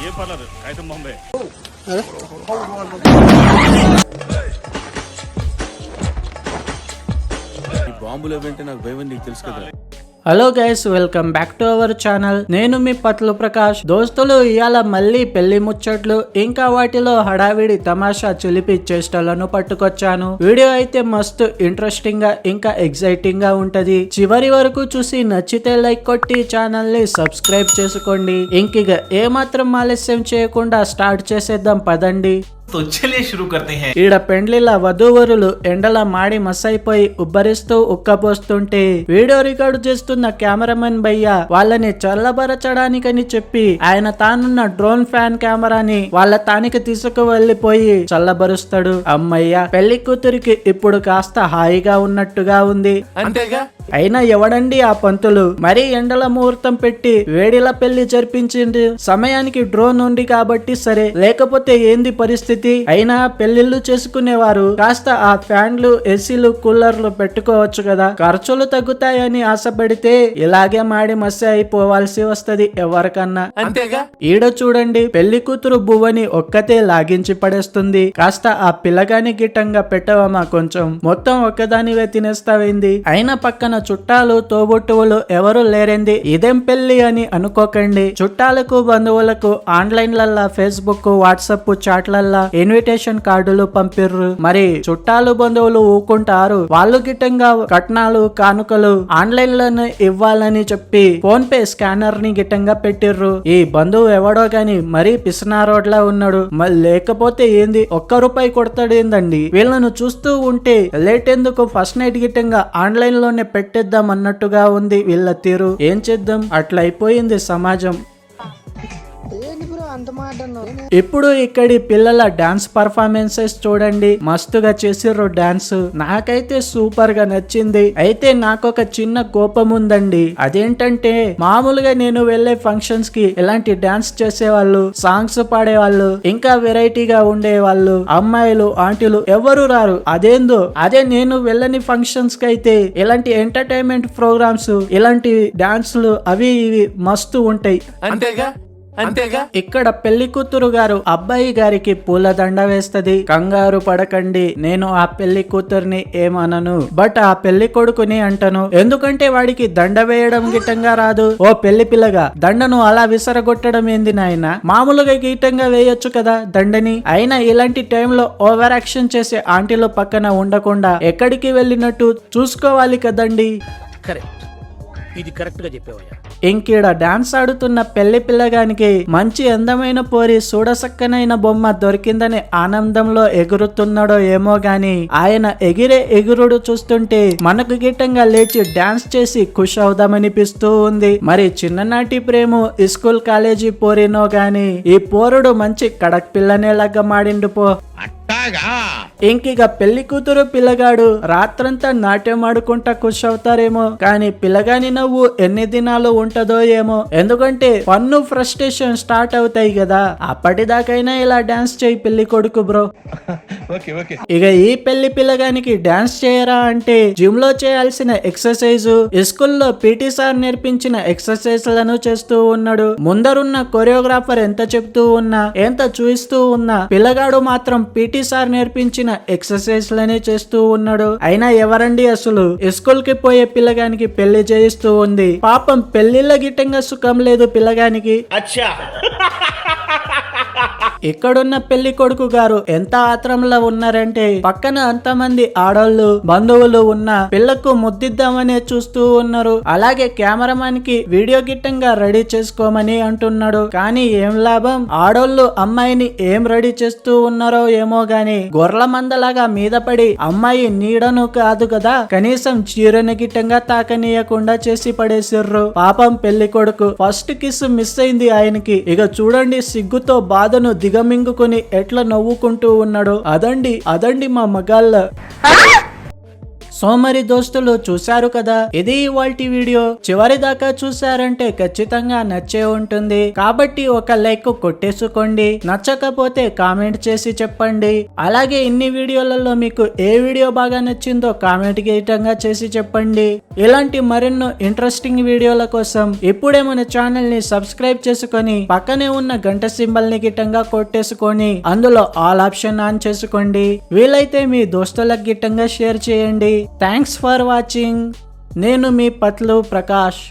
ఏ పర్లేదు అయితే బాంబే ఈ బాంబులు ఏవంటే నాకు భయం నీకు తెలుసు కదా. Hello guys welcome back to our channel నేను మీ పత్లు ప్రకాష్. దోస్తులు ఇవాళ మళ్ళీ పెళ్ళి ముచ్చట్లు ఇంకా వాటిలో హడావిడి తమాషా చిలిపి చేష్టలను పట్టుకొచ్చాను. వీడియో అయితే మస్తు ఇంట్రెస్టింగ్గా ఇంకా ఎక్సైటింగ్గా ఉంటది. చివరి వరకు చూసి నచ్చితే లైక్ కొట్టి ఛానల్ని సబ్స్క్రైబ్ చేసుకోండి ఇంకిగ ఏమాత్రం ఆలస్యం చేయకుండా స్టార్ట్ చేసేద్దాం పదండి. तो चलिए शुरू करते हैं ఈడ పెండ్లిల వధూవరులు ఎండల మాడి మసైపోయి ఉబ్బరిస్తూ ఉక్కపోస్తుంటే వీడియో రికార్డు చేస్తున్న కెమెరామెన్ భయ్య వాళ్ళని చల్లబరచడానికని చెప్పి ఆయన తానున్న డ్రోన్ ఫ్యాన్ కెమెరాని వాళ్ళ తానికి తీసుకు వెళ్లిపోయి చల్లబరుస్తాడు అమ్మయ్య పెళ్లి కూతురికి ఇప్పుడు కాస్త హాయిగా ఉన్నట్టుగా ఉంది అంతేగా అయినా ఎవడండి ఆ పంతులు మరీ ఎండల ముహూర్తం పెట్టి వేడిల పెళ్లి జరిపించింది సమయానికి డ్రోన్ ఉంది కాబట్టి సరే లేకపోతే ఏంది పరిస్థితి అయినా పెళ్ళిళ్ళు చేసుకునేవారు కాస్త ఆ ఫ్యాన్లు ఏసీలు కూలర్లు పెట్టుకోవచ్చు కదా. ఖర్చులు తగ్గుతాయని ఆశపడితే ఇలాగే మాడి మస్సి అయిపోవాల్సి వస్తది ఎవరికన్నా. అంతేగా? ఈడ చూడండి పెళ్ళి కూతురు బువ్వని ఒక్కతే లాగించి పడేస్తుంది. కాస్త ఆ పిల్లగాని గిట్టంగా పెట్టవమ్మా కొంచెం. మొత్తం ఒక్కదానివే తినేస్తావేంది? అయినా పక్కన చుట్టాలు తోబుట్టువులు ఎవరు లేరేంది? ఇదేం పెళ్ళి అని అనుకోకండి. చుట్టాలకు బంధువులకు ఆన్లైన్లల్లా ఫేస్బుక్ వాట్సాప్ చాట్లల్లా ఇన్విటేషన్ కార్డులు పంపిర్రు. మరి చుట్టాలు బంధువులు ఊకుంటారు. వాళ్ళు గిట్టంగా కట్నాలు కానుకలు ఆన్లైన్లోనే ఇవ్వాలని చెప్పి ఫోన్ పే స్కానర్ని గిట్టంగా పెట్టిర్రు. ఈ బంధువు ఎవడో గాని మరీ పిసినారోడ్లా ఉన్నాడు. లేకపోతే ఏంది? ఒక్క రూపాయి కొడతాడు ఏందండి? వీళ్ళను చూస్తూ ఉంటే లేట్ ఎందుకు ఫస్ట్ నైట్ గిట్టంగా ఆన్లైన్లోనే పెట్టేద్దాం అన్నట్టుగా ఉంది వీళ్ళ తీరు. ఏం చేద్దాం? అట్లా అయిపోయింది సమాజం. అంత మాట అన్నావు ఇప్పుడు ఇక్కడి పిల్లల డాన్స్ పర్ఫార్మెన్సెస్ చూడండి. మస్తుగా చేసిర్రు డాన్స్. నాకైతే సూపర్గా నచ్చింది. అయితే నాకొక చిన్న కోపం ఉందండి అదేంటంటే మామూలుగా నేను వెళ్ళే ఫంక్షన్స్కి ఇలాంటి డాన్స్ చేసేవాళ్ళు సాంగ్స్ పాడేవాళ్ళు ఇంకా వెరైటీగా ఉండేవాళ్ళు అమ్మాయిలు ఆంటీలు ఎవరు రారు. అదేందో అదే నేను వెళ్ళని ఫంక్షన్స్కి అయితే ఇలాంటి ఎంటర్టైన్మెంట్ ప్రోగ్రామ్స్ ఇలాంటి డాన్స్లు అవి ఇవి మస్తు ఉంటాయి. అంతేగా? అంతేగా? ఇక్కడ పెళ్ళి కూతురు గారు అబ్బాయి గారికి పూలదండ వేస్తది. కంగారు పడకండి. నేను ఆ పెళ్ళి కూతుర్ని ఏమనను. బట్ ఆ పెళ్ళి కొడుకుని అంటను. ఎందుకంటే వాడికి దండ వేయడం గిట్టంగా రాదు. ఓ పెళ్ళి పిల్లగా దండను అలా విసరగొట్టడం ఏంది నాయన? మామూలుగా గీటంగా వేయొచ్చు కదా దండని? అయినా ఇలాంటి టైంలో ఓవర్ యాక్షన్ చేసే ఆంటీలు పక్కన ఉండకుండా ఎక్కడికి వెళ్ళినట్టు చూసుకోవాలి కదండి. కరెక్ట్. ఇది కరెక్ట్గా చెప్పావయ్యా. ఇంకీడ డాన్స్ ఆడుతున్న పెళ్ళి పిల్లగానికి మంచి అందమైన పోరి చూడసక్కనైన బొమ్మ దొరికిందని ఆనందంలో ఎగురుతున్నాడో ఏమో గాని ఆయన ఎగిరే ఎగురుడు చూస్తుంటే మనకు గిట్టంగా లేచి డాన్స్ చేసి ఖుష్ అవుదామనిపిస్తూ ఉంది. మరి చిన్ననాటి ప్రేమ స్కూల్ కాలేజీ పోరినో గాని ఈ పోరుడు మంచి కడక్ పిల్లనే లగ్గ పో. పో ఇంకిక పెళ్ళి కూతురు పిల్లగాడు రాత్రంతా నాట్యం ఆడుకుంటా ఖుష్ అవుతారేమో కానీ పిల్లగాని నవ్వు ఎన్ని దినాలు ఉంటదో ఏమో. ఎందుకంటే పన్ను ఫ్రస్ట్రేషన్ స్టార్ట్ అవుతాయి కదా అప్పటిదాకైనా ఇలా డాన్స్ చేయి పెళ్ళి కొడుకు బ్రో. ఇక ఈ పెళ్ళి పిల్లగానికి డాన్స్ చేయరా అంటే జిమ్లో చేయాల్సిన ఎక్సర్సైజ్ స్కూల్లో పీటీ సార్ నేర్పించిన ఎక్సర్సైజ్లను చేస్తూ ఉన్నాడు. ముందరున్న కొరియోగ్రాఫర్ ఎంత చెప్తూ ఉన్నా ఎంత చూయిస్తూ ఉన్నా పిల్లగాడు మాత్రం పీటీ సార్ నేర్పించిన ఎక్సర్సైజ్ లనే చేస్తూ ఉన్నాడు. అయినా ఎవరండి అసలు? స్కూల్కి పోయే పిల్లగానికి పెళ్ళి చేయిస్తూ ఉంది. పాపం పెళ్ళిళ్ళ గిట్టంగా సుఖం లేదు పిల్లగానికి. ఇక్కడున్న పెళ్ళి కొడుకు గారు ఎంత ఆత్రంలో ఉన్నారంటే పక్కన అంతమంది ఆడోళ్ళు బంధువులు ఉన్న పిల్లకు ముద్దిద్దామనే చూస్తూ ఉన్నారు. అలాగే కెమెరామాన్కి వీడియో గిట్టంగా రెడీ చేసుకోమని అంటున్నాడు. కానీ ఏం లాభం? ఆడోళ్ళు అమ్మాయిని ఏం రెడీ చేస్తూ ఉన్నారో ఏమో గాని గొర్రెల మందలాగా మీద పడి అమ్మాయి నీడను కాదు కదా కనీసం చీరను గిట్టంగా తాకనీయకుండా చేసి పడేసిర్రు. పాపం పెళ్ళి కొడుకు ఫస్ట్ కిస్ మిస్ అయింది ఆయనకి. ఇక చూడండి సిగ్గుతో బాధను దిగమింగుకొని ఎట్లా నవ్వుకుంటూ ఉన్నాడో అదండి అదండి మా మగాళ్ళ. సో మరి దోస్తులు చూశారు కదా? ఇది ఇవాల్టి వీడియో. చివరి దాకా చూశారంటే ఖచ్చితంగా నచ్చే ఉంటుంది. కాబట్టి ఒక లైక్ కొట్టేసుకోండి. నచ్చకపోతే కామెంట్ చేసి చెప్పండి. అలాగే ఇన్ని వీడియోలలో మీకు ఏ వీడియో బాగా నచ్చిందో కామెంట్ గీతంగా చేసి చెప్పండి. ఇలాంటి మరెన్నో ఇంట్రెస్టింగ్ వీడియోల కోసం ఇప్పుడే మన ఛానల్ని సబ్స్క్రైబ్ చేసుకొని పక్కనే ఉన్న గంట సింబల్ని గిట్టంగా కొట్టేసుకొని అందులో ఆల్ ఆప్షన్ ఆన్ చేసుకోండి. వీలైతే మీ దోస్తులకు గిట్టంగా షేర్ చేయండి. థ్యాంక్స్ ఫర్ వాచింగ్ నేను మీ పత్లు ప్రకాష్.